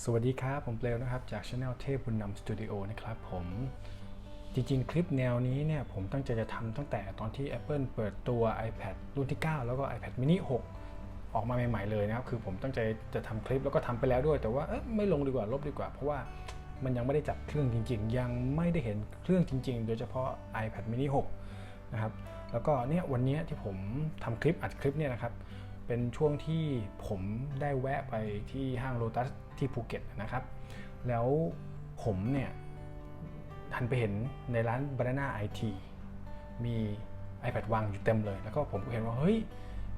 สวัสดีครับ ผมเปลวนะครับ จากช anel เทพบุญนำสตูดิโอนะครับผมจริงๆ คลิปแนวนี้เนี่ยผมตั้งใจจะทำตั้งแต่ตอนที่ Apple เปิดตัว iPad รุ่นที่ 9 แล้วก็ iPad mini 6 ออกมาใหม่ๆเลยนะครับ คือผมตั้งใจจะทำคลิปแล้วก็ทำไปแล้วด้วย แต่ว่าเอ๊ะไม่ลงดีกว่าลบดีกว่า เพราะว่ามันยังไม่ได้จับเครื่องจริง ๆ ยังไม่ได้เห็นเครื่องจริง ๆ โดยเฉพาะ iPad mini 6 นะครับ แล้วก็เนี่ยวันนี้ที่ผมทำคลิปอัดคลิปเนี่ยนะครับ เป็นช่วงที่ผมได้แวะไปที่ห้างโ o ตัสที่ภูเก็ตนะครับ แล้วผมเนี่ยหันไปเห็นในร้าน Banana IT มี iPad วางอยู่เต็มเลย แล้วก็ผมก็เห็นว่า เฮ้ย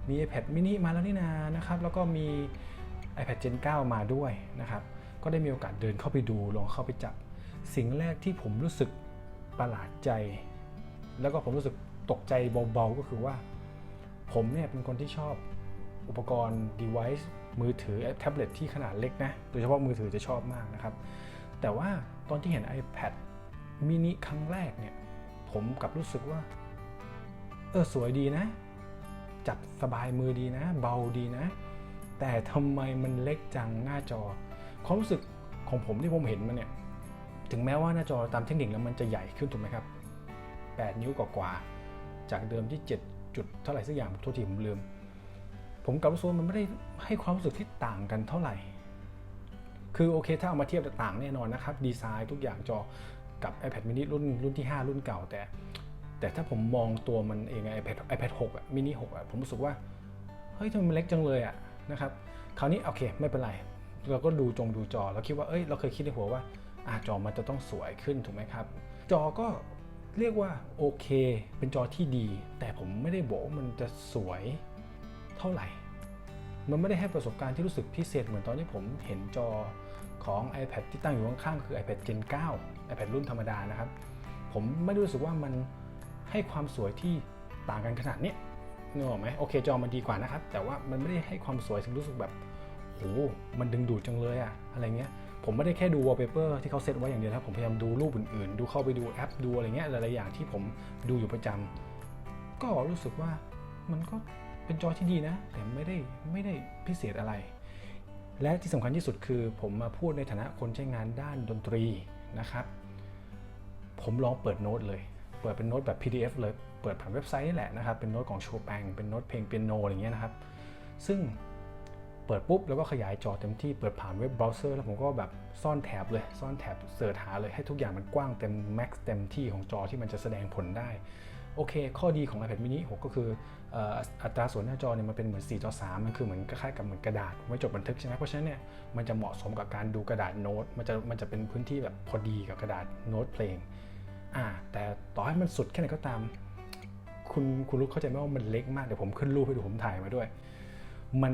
มี iPad mini มาแล้วนี่นานะครับ แล้วก็มี iPad Gen 9 มาด้วยนะครับ ก็ได้มีโอกาสเดินเข้าไปดูลองเข้าไปจับ สิ่งแรกที่ผมรู้สึกประหลาดใจ แล้วก็ผมรู้สึกตกใจเบาๆ ก็คือว่า ผมเนี่ยเป็นคนที่ชอบ อุปกรณ์ device มือถือแท็บเล็ตที่ขนาดเล็กนะ โดยเฉพาะมือถือจะชอบมากนะครับ แต่ว่าตอนที่เห็น iPad mini ครั้งแรกเนี่ย ผมกลับรู้สึกว่า เออสวยดีนะ จับสบายมือดีนะ เบาดีนะ แต่ทำไมมันเล็กจังหน้าจอ ความรู้สึกของผมที่ผมเห็นมันเนี่ย ถึงแม้ว่าหน้าจอตามเทคนิคแล้วมันจะใหญ่ขึ้นถูกไหมครับ 8 นิ้วกว่าๆจากเดิมที่ 7 จุดเท่าไหร่สักอย่างโทษทีผมลืม ผมกับรู้สึกว่ามันไม่ได้ให้ความรู้สึกที่ต่างกันเท่าไหร่ คือโอเคถ้าเอามาเทียบต่างแน่นอนนะครับ ดีไซน์ทุกอย่างจอกับ iPad mini รุ่นรุ่นที่ 5 รุ่นเก่าแต่ แต่ถ้าผมมองตัวมันเองไอ iPad iPad 6อะ mini 6อะผมรู้สึกว่า เฮ้ยทำไมมันเล็กจังเลยอะนะครับคราวนี้โอเคไม่เป็นไร เราก็ดูจงดูจอ แล้วคิดว่าเอ้ยเราเคยคิดในหัวว่าอาจอมันจะต้องสวยขึ้นถูกไหมครับ จอก็เรียกว่าโอเค เป็นจอที่ดี แต่ผมไม่ได้บอกว่ามันจะสวย ท่าไหร่ มันไม่ได้ให้ประสบการณ์ที่รู้สึกพิเศษเหมือนตอนที่ผมเห็นจอของ iPad ที่ตั้งอยู่ข้างๆคือ iPad Gen 9 iPad รุ่นธรรมดานะครับ ผมไม่รู้สึกว่ามันให้ความสวยที่ต่างกันขนาดนี้นึกออกไหมโอเคจอมันดีกว่านะครับ แต่ว่ามันไม่ได้ให้ความสวยถึงรู้สึกแบบโหมันดึงดูดจังเลยอะอะไรเงี้ยผมไม่ได้แค่ดู wallpaper ที่เขาเซตไว้อย่างเดียวนะครับผมพยายามดูรูปอื่นๆ ดูเข้าไปดูแอปดูอะไรเงี้ยหลายๆอย่างที่ผมดูอยู่ประจำก็รู้สึกว่ามันก็ เป็นจอที่ดีนะ แต่ไม่ได้ไม่ได้พิเศษอะไร และที่สำคัญที่สุดคือ ผมมาพูดในฐานะคนใช้งานด้านดนตรีนะครับ ผมลองเปิดโน้ตเลย เปิดเป็นโน้ตแบบ PDF เลย เปิดผ่านเว็บไซต์นี่แหละนะครับ เป็นโน้ตของโชแปงเป็นโน้ตเพลงเปียโนอะไรเงี้ยนะครับ ซึ่งเปิดปุ๊บแล้วก็ขยายจอเต็มที่เปิดผ่านเว็บเบราว์เซอร์แล้วผมก็แบบซ่อนแท็บเลย ซ่อนแท็บเสิร์ชหาเลยให้ทุกอย่างมันกว้างเต็มแม็กซ์เต็มที่ของจอที่มันจะแสดงผลได้ โอเค ข้อดีของ iPad mini 6 ก็คืออัตราส่วนหน้าจอเนี่ยมันเป็นเหมือน4ต่อ3 มันคือเหมือนคล้ายๆกับเหมือนกระดาษไว้จดบันทึกใช่ไหมเพราะฉะนั้นเนี่ยมันจะเหมาะสมกับการดูกระดาษโน้ตมันจะมันจะเป็นพื้นที่แบบพอดีกับกระดาษโน้ตเพลงอ่าแต่ต่อให้มันสุดแค่ไหนก็ตาม คุณคุณรู้เข้าใจไหมว่ามันเล็กมากเดี๋ยวผมขึ้นรูปให้ดูผมถ่ายมาด้วย มัน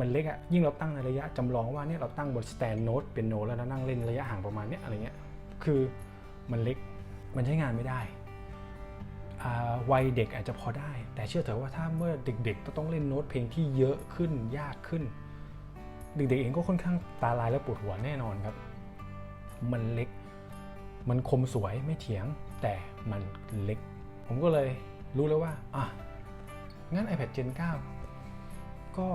มันเล็กอะยิ่งเราตั้งในระยะจำลองว่าเนี่ยเราตั้งบนสแตนโน้ตเป็นโน้ตแล้วนั่งเล่นระยะห่างประมาณเนี้ยอะไรเงี้ยคือมันเล็กมันใช้งานไม่ได้ วัยเด็กอาจจะพอได้ แต่เชื่อเถอะว่าถ้าเมื่อเด็กๆต้องเล่นโน้ตเพลงที่เยอะขึ้นยากขึ้น เด็กๆเองก็ค่อนข้างตาลายและปวดหัวแน่นอนครับ มันเล็ก มันคมสวยไม่เถียง แต่มันเล็ก ผมก็เลยรู้แล้วว่าอะงั้น iPad Gen 9 ก็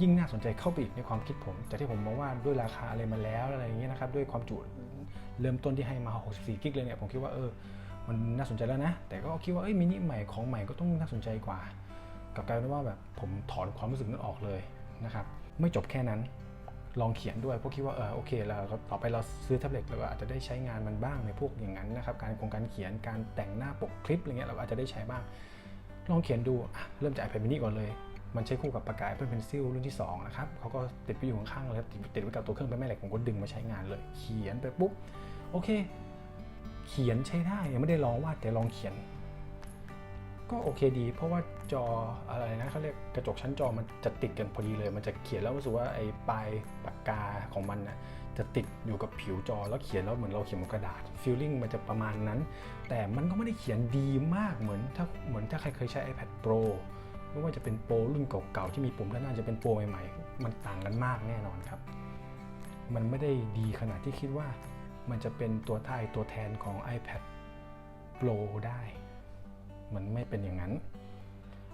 ยิ่งน่าสนใจเข้าไปอีกในความคิดผม จากที่ผมมองว่าด้วยราคาอะไรมาแล้วอะไรอย่างเงี้ยนะครับ ด้วยความจุเริ่มต้นที่ให้มา 64 กิกเลยเนี่ย ผมคิดว่าเออ มันน่าสนใจแล้วนะ แต่ก็คิดว่าเอ้ยมินิใหม่ของใหม่ก็ต้องน่าสนใจกว่า กับการว่าแบบผมถอนความรู้สึกนั้นออกเลยนะครับ ไม่จบแค่นั้น ลองเขียนด้วยเพราะคิดว่าเออโอเคแล้วต่อไปเราซื้อแท็บเล็ตเราก็อาจจะได้ใช้งานมันบ้างในพวกอย่างนั้นนะครับ การโครงการเขียนการแต่งหน้าปกคลิปอะไรเงี้ยเราอาจจะได้ใช้บ้าง ลองเขียนดูเริ่มจาก iPad mini ก่อนเลยมันใช้คู่กับปากกา Apple Pencil รุ่นที่ 2 นะครับเขาก็ติดไปอยู่ข้างๆเลยติดติดไว้กับตัวเครื่องเป็นแม่เหล็กผมก็ดึงมาใช้งานเลย เขียนไปปุ๊บ โอเค เขียนใช้ได้ยังไม่ได้ลองวาดแต่ลองเขียน ก็โอเคดี เพราะว่าจออะไรนะเขาเรียกกระจกชั้นจอมันจะติดกันพอดีเลย มันจะเขียนแล้วรู้สึกว่าไอ้ปลายปากกาของมันนะจะติดอยู่กับผิวจอแล้วเขียนแล้วเหมือนเราเขียนบนกระดาษฟีลลิ่งมันจะประมาณนั้น แต่มันก็ไม่ได้เขียนดีมากเหมือนถ้าเหมือนถ้าใครเคยใช้ iPad Pro ไม่ว่าจะเป็นโปรรุ่นเก่าๆที่มีปุ่มด้านหน้าจะเป็นโปรใหม่ๆ มันต่างกันมากแน่นอนครับ มันไม่ได้ดีขนาดที่คิดว่า มันจะเป็นตัวท้ายตัวแทนของ iPad Pro ได้ มันไม่เป็นอย่างนั้น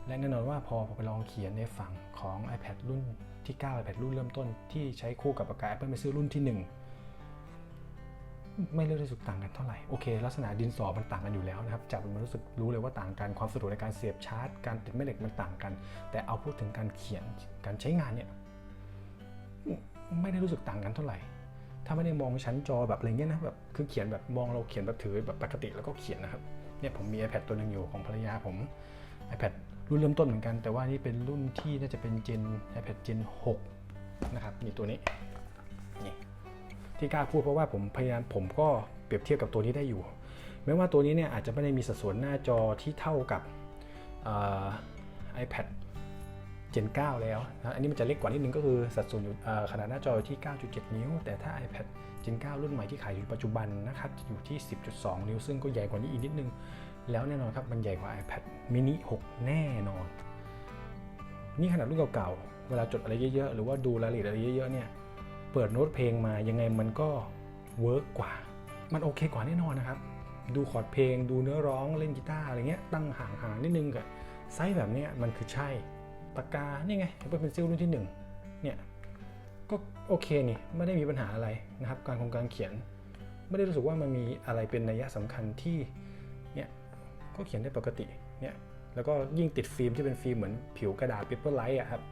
และแน่นอนว่าพอไปลองเขียนในฝั่งของ iPad รุ่นที่ 9 iPad รุ่นเริ่มต้นที่ใช้คู่กับปากกา Apple Pencil รุ่นที่ 1 ไม่ได้รู้สึกต่างกันเท่าไหร่ โอเค ลักษณะดินสอมันต่างกันอยู่แล้วนะครับจับมันรู้สึกรู้เลยว่าต่างกันความสะดวกในการเสียบชาร์จ การติดแม่เหล็กมันต่างกัน แต่เอาพูดถึงการเขียนการใช้งานเนี่ยไม่ได้รู้สึกต่างกันเท่าไหร่ ถ้าไม่ได้มองชั้นจอแบบอะไรเงี้ยนะแบบคือเขียนแบบมองเราเขียนแบบถือแบบปกติแล้วก็เขียนนะครับเนี่ยผมมี iPad ตัวหนึ่งอยู่ของภรรยาผม iPad รุ่นเริ่มต้นเหมือนกัน แต่ว่านี่เป็นรุ่นที่น่าจะเป็น Gen iPad Gen 6นะครับนี่ตัวนี้นี่ที่กล้าพูดเพราะว่าผมพยายามผมก็เปรียบเทียบกับตัวนี้ได้อยู่แม้ว่าตัวนี้เนี่ยอาจจะไม่ได้มีสัดส่วนหน้าจอที่เท่ากับเอ่อ iPad Gen 9 แล้วนะอันนี้มันจะเล็กกว่านิดนึงก็คือสัดส่วนอยู่ขนาดหน้าจออยู่ที่ 9.7 นิ้ว แต่ถ้า iPad Gen 9 รุ่นใหม่ที่ขายอยู่ปัจจุบันนะครับจะอยู่ที่ 10.2 นิ้ว ซึ่งก็ใหญ่กว่านี้อีกนิดนึง แล้วแน่นอนครับ มันใหญ่กว่า iPad mini 6 แน่นอน นี่ขนาดรุ่นเก่าๆ เวลาจดอะไรเยอะๆ หรือว่าดูรายละเอียดอะไรเยอะๆเนี่ยเปิดโน้ตเพลงมายังไงมันก็เวิร์กกว่า มันโอเคกว่าแน่นอนนะครับ ดูคอร์ดเพลง ดูเนื้อร้องเล่นกีตาร์อะไรเงี้ยตั้งห่างๆนิดนึงกับไซส์แบบนี้มันคือใช่ ปากกานี่ไงเป็นเป็นซิลรุ่นที่1เนี่ยก็โอเคนี่ไม่ได้มีปัญหาอะไรนะครับ การคงการเขียน ไม่ได้รู้สึกว่ามันมีอะไรเป็นนัยสำคัญที่เนี่ยก็เขียนได้ปกติเนี่ยแล้วก็ยิ่งติดฟิล์มที่เป็นฟิล์มเหมือนผิวกระดาษเปเปอร์ไลท์อะครับ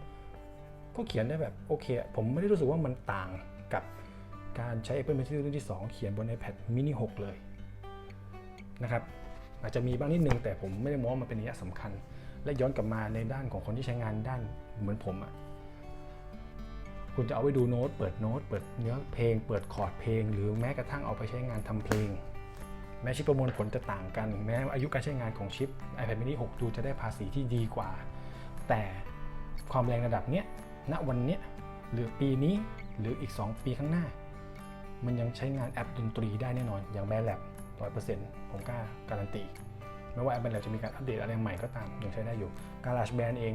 ก็เขียนได้แบบโอเค ผมไม่ได้รู้สึกว่ามันต่างกับการใช้ Apple Pencil รุ่นที่ 2 เขียนบน iPad mini 6 เลยนะครับอาจจะมีบ้างนิดนึงแต่ผมไม่ได้มองมันเป็นนัยสำคัญ และย้อนกลับมาในด้านของคนที่ใช้งานด้านเหมือนผมอะคุณจะเอาไปดูโน้ตเปิดโน้ตเปิดเนื้อเพลง เปิดคอร์ดเพลง หรือแม้กระทั่งเอาไปใช้งานทำเพลง แม้ชิปประมวลผลจะต่างกัน แม้อายุการใช้งานของชิป iPad mini 6 ดูจะได้ภาษีที่ดีกว่า แต่ความแรงระดับเนี้ยณวันเนี้ยหรือปีนี้หรืออีก 2 ปีข้างหน้า มันยังใช้งานแอปดนตรีได้แน่นอนอย่างแบนแลบร้อยเปอร์เซ็นต์ผมกล้าการันตี ไม่ว่าแอปแบนแลบจะมีการอัปเดตอะไรใหม่ก็ตามยังใช้ได้อยู่ GarageBand เอง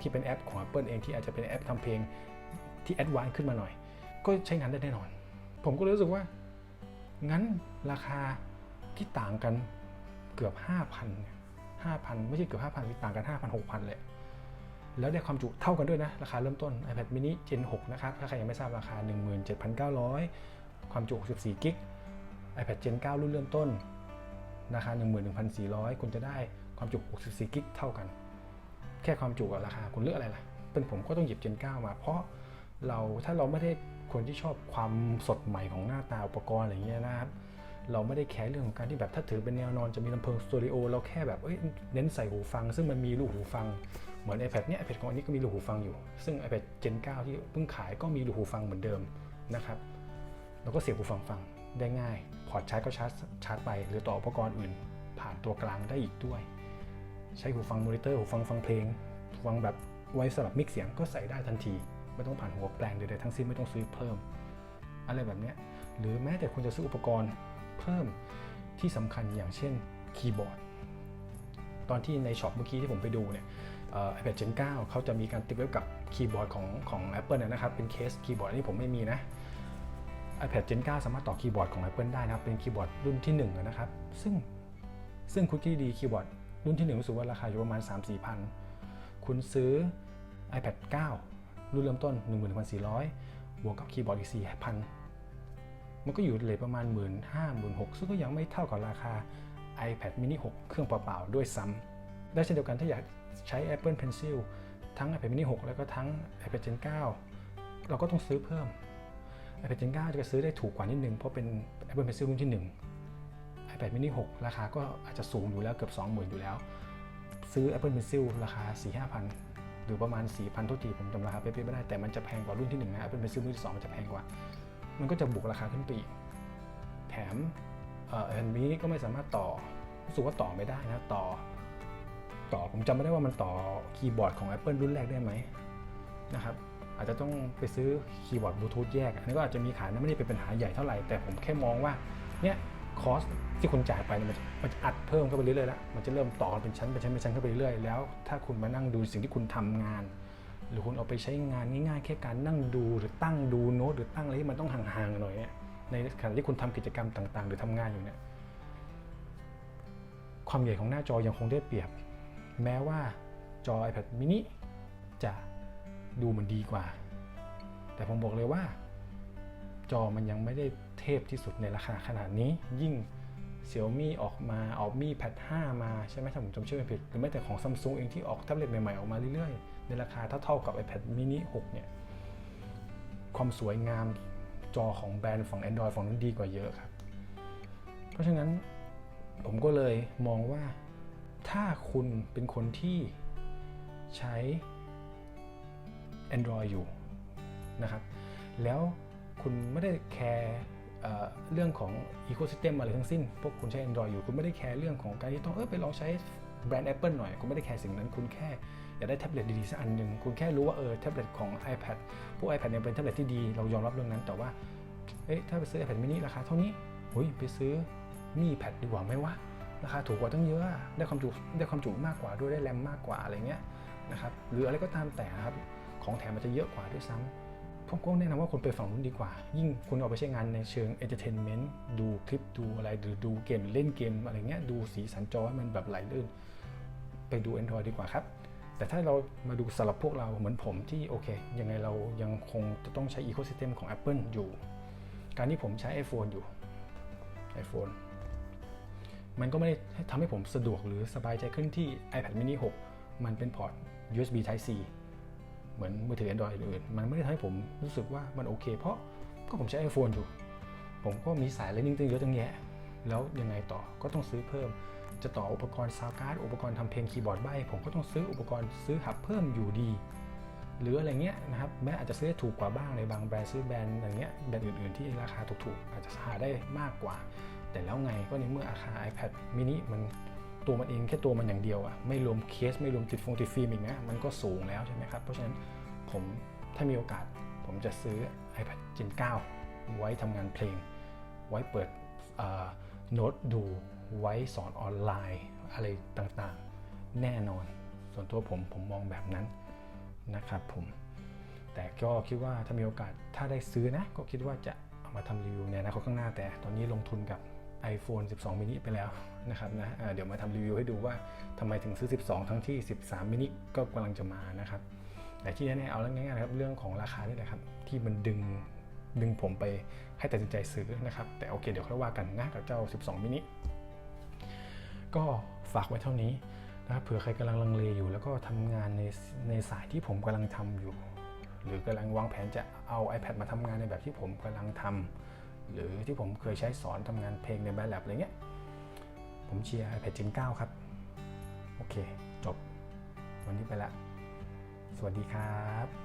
ที่เป็นแอปของ Apple เองที่อาจจะเป็นแอปทำเพลงที่แอดวานซ์ขึ้นมาหน่อย ก็ใช้งานได้แน่นอน ผมก็รู้สึกว่า งั้นราคาที่ต่างกันเกือบ 5,000เนี่ย5,000 ไม่ใช่เกือบ 5,000ที่ต่างกัน 5,000 6,000 เลย แล้วได้ความจุเท่ากันด้วยนะ ราคาเริ่มต้น iPad mini Gen 6 นะครับ ถ้าใครยังไม่ทราบราคา 17,900 ความจุ 64 กิก iPad Gen 9 รุ่นเริ่มต้น ราคา 11,400 คุณจะได้ความจุ 64 กิก เท่ากัน แค่ความจุกับราคาคุณเลือกอะไรล่ะ เป็นผมก็ต้องหยิบ Gen 9 มา เพราะเราถ้าเราไม่ได้คนที่ชอบความสดใหม่ของหน้าตาอุปกรณ์อะไรอย่างเงี้ยนะครับ เราไม่ได้แคร์เรื่องของการที่แบบถ้าถือเป็นแนวนอนจะมีลำโพงสตูดิโอเราแค่แบบเอ้ยเน้นใส่หูฟัง ซึ่งมันมีรูหูฟัง เหมือน iPad เนี่ย iPad ของอันนี้ก็มีรูหูฟังอยู่ ซึ่ง iPad Gen 9 ที่เพิ่งขายก็มีรูหูฟังเหมือนเดิมนะครับ แล้วก็เสียบหูฟังฟัง ได้ง่ายพอร์ตชาร์จก็ชาร์จชาร์จไป หรือต่ออุปกรณ์อื่น ผ่านตัวกลางได้อีกด้วย ใช้หูฟังมอนิเตอร์หูฟังฟังเพลงฟังแบบไว้สำหรับมิกเสียงก็ใส่ได้ทันที ไม่ต้องผ่านหัวแปลงใดๆทั้งสิ้นไม่ต้องซื้อเพิ่ม อะไรแบบนี้หรือแม้แต่คุณจะซื้ออุปกรณ์เพิ่มที่สำคัญอย่างเช่นคีย์บอร์ดตอนที่ในช็อปเมื่อกี้ที่ผมไปดูเนี่ยเอ่อ iPad Gen 9เขาจะมีการติดไว้กับคีย์บอร์ดของของ Apple เนี่ยนะครับ เป็นเคสคีย์บอร์ดนนี้ผมไม่มีนะ iPad Gen 9 สามารถต่อคีย์บอร์ดของ Apple ได้นะครับ เป็นคีย์บอร์ดรุ่นที่1นะครับ ซึ่งซึ่งคุกกี้ดีคีย์บอร์ดรุ่นที่1รู้สึกว่าราคาอยู่ประมาณ 3-4พัน คุณซื้อ iPad 9 รุ่นเริ่มต้น 11,400 บวกกับคีย์บอร์ดอีก 4,000 มันก็อยู่เลทประมาณ 1 5 0 0 0 6 0ซึ่งก็ยังไม่เท่ากับราคา iPad mini 6 เครื่องเปล่าๆ ด้วยซ้ำได้เช่นเดียวกันถ้าอยากใช้ Apple Pencil ทั้ง iPad mini 6 แล้วก็ทั้ง iPad Gen 9 เราก็ต้องซื้อเพิ่ม iPad Gen 9 จะซื้อได้ถูกกว่านิดนึง เพราะเป็น Apple Pencil รุ่นที่ 1 iPad mini 6 ราคาก็อาจจะสูงอยู่แล้วเกือบ 20,000 อยู่แล้ว ซื้อ Apple Pencil ราคา 4-5,000 หรือประมาณ 4,000ทุกทีผมจำราคาเป๊ะๆไม่ได้ แต่มันจะแพงกว่ารุ่นที่ 1 นะ Apple Pencil รุ่นที่ 2 มันจะแพงกว่า มันก็จะบวกราคาขึ้นไปอีกแถมเอ่ออันนี้ก็ไม่สามารถต่อรู้สึกว่าต่อไม่ได้นะต่อ ต่อผมจำไม่ได้ว่ามันต่อคีย์บอร์ดของ Apple รุ่นแรกได้ไหมนะครับ อาจจะต้องไปซื้อคีย์บอร์ดบลูทูธแยก อันนี้ก็อาจจะมีขายนะไม่ได้เป็นปัญหาใหญ่เท่าไหร่ แต่ผมแค่มองว่าเนี่ยคอสที่คุณจ่ายไปมันมันจะอัดเพิ่มเข้าไปเรื่อยๆแล้วมันจะเริ่มต่อกันเป็นชั้นเป็นชั้นเป็นชั้นเข้าไปเรื่อยๆแล้ว ถ้าคุณมานั่งดูสิ่งที่คุณทำงาน หรือคุณเอาไปใช้งานง่ายๆ แค่การนั่งดูหรือตั้งดูโน้ตหรือตั้งอะไรที่มันต้องห่างๆหน่อยเนี่ยในขณะที่คุณทำกิจกรรมต่างๆ หรือทำงานอยู่เนี่ยความใหญ่ของหน้าจอยังคงได้เปรียบ แม้ว่าจอ iPad mini จะ ดูมันดีกว่า แต่ผมบอกเลยว่า จอมันยังไม่ได้เทพที่สุดในราคาขนาดนี้ ยิ่ง Xiaomi ออกมาออกมี Pad 5มาใช่ไหมถ้าผมจำชื่อไม่ผิด หรือแม้แต่ของ Samsung เองที่ออกแท็บเล็ตใหม่ ๆ ออกมาเรื่อยๆ ในราคาเท่าๆกับ iPad mini 6 เนี่ย ความสวยงามจอของแบรนด์ฝั่ง Android ฝั่งนั้นดีกว่าเยอะครับ เพราะฉะนั้นผมก็เลยมองว่าถ้าคุณเป็นคนที่ใช้ Android อยู่นะครับ แล้วคุณไม่ได้แคร์เรื่องของ Ecosystem อะไรทั้งสิ้น พวกคุณใช้ Android อยู่ คุณไม่ได้แคร์เรื่องของการที่ต้องเออไปลองใช้แบรนด์ Apple หน่อย คุณไม่ได้แคร์สิ่งนั้น คุณแค่อยากได้แท็บเล็ตดีๆสักอันหนึ่ง คุณแค่รู้ว่าเออแท็บเล็ตของ iPad พวก iPad เนี่ยเป็นแท็บเล็ตที่ดี เรายอมรับเรื่องนั้น แต่ว่าเอ๊ะถ้าไปซื้อ iPad mini ราคาเท่านี้หุยไปซื้อมีแพดดีกว่าไหมวะ ราคาถูกกว่าตั้งเยอะ ได้ความจุได้ความจุมากกว่าด้วยได้แรมมากกว่าอะไรเงี้ยนะครับ หรืออะไรก็ตามแต่ครับ ของแถมมันจะเยอะกว่าด้วยซ้ำผมก็แนะนำว่าคุณไปฝั่งนู้นดีกว่า ยิ่งคุณเอาไปใช้งานในเชิง entertainment ดูคลิปดูอะไรหรือดูเกมเล่นเกมอะไรเงี้ยดูสีสันจอให้มันแบบไหลลื่น ไปดู Android ดีกว่าครับ แต่ถ้าเรามาดูสำหรับพวกเราเหมือนผมที่โอเค ยังไงเรายังคงจะต้องใช้ ecosystem ของ Apple อยู่ การที่ผมใช้ iPhone อยู่ iPhone มันก็ไม่ได้ทำให้ผมสะดวกหรือสบายใจขึ้นที่ iPad mini 6 มันเป็นพอร์ต USB Type C เหมือนมือถือ Android อื่นๆมันไม่ได้ทำให้ผมรู้สึกว่ามันโอเค เพราะก็ผมใช้ iPhone อยู่ ผมก็มีสาย Lightning ตั้งเยอะตั้งแยะ แล้วยังไงต่อก็ต้องซื้อเพิ่ม จะต่ออุปกรณ์ซาวการ์ดอุปกรณ์ทำเพลงคีย์บอร์ดใบผมก็ต้องซื้ออุปกรณ์ซื้อหับเพิ่มอยู่ดี หรืออะไรเงี้ยนะครับแม้อาจจะซื้อถูกกว่าบ้างในบางแบรนด์ซื้อแบรนด์อะไรเงี้ยแบรนด์อื่นๆที่ราคาถูกๆอาจจะหาได้มากกว่า แต่แล้วไงก็ในเมื่อราคา iPad mini มัน ตัวมันเองแค่ตัวมันอย่างเดียวอะไม่รวมเคสไม่รวมติดฟงติดฟิล์มอีกนะมันก็สูงแล้วใช่ไหมครับ เพราะฉะนั้นผมถ้ามีโอกาสผมจะซื้อ iPad Gen 9 ไว้ทำงานเพลง ไว้เปิดโน้ตดูไว้สอนออนไลน์อะไรต่างๆ แน่นอน ส่วนตัวผมผมมองแบบนั้นนะครับผมแต่ก็คิดว่าถ้ามีโอกาสถ้าได้ซื้อนะ ก็คิดว่าจะเอามาทำรีวิวในอนาคตข้างหน้าแต่ตอนนี้ลงทุนกับ iPhone 12 mini ไปแล้วนะครับนะเอ่อเดี๋ยวมาทำรีวิวให้ดูว่าทำไมถึงซื้อ 12 ทั้งที่ 13 mini ก็กำลังจะมานะครับ แต่ที่แน่ๆเอาเรื่องง่ายๆนะครับเรื่องของราคานี่แหละครับ ที่มันดึงดึงผมไปให้ตัดสินใจซื้อนะครับ แต่โอเคเดี๋ยวค่อยว่ากันนะกับเจ้า 12 mini ก็ฝากไว้เท่านี้นะครับเผื่อใครกำลังลังเลอยู่ แล้วก็ทำงานในในสายที่ผมกำลังทำอยู่ หรือกำลังวางแผนจะเอา iPad มาทำงานในแบบที่ผมกำลังทำ หรือที่ผมเคยใช้สอนทำงานเพลงในแบบแลบอะไรเงี้ย ผมเชียร์ iPad Gen 9 ครับ โอเค จบ วันนี้ไปละ สวัสดีครับ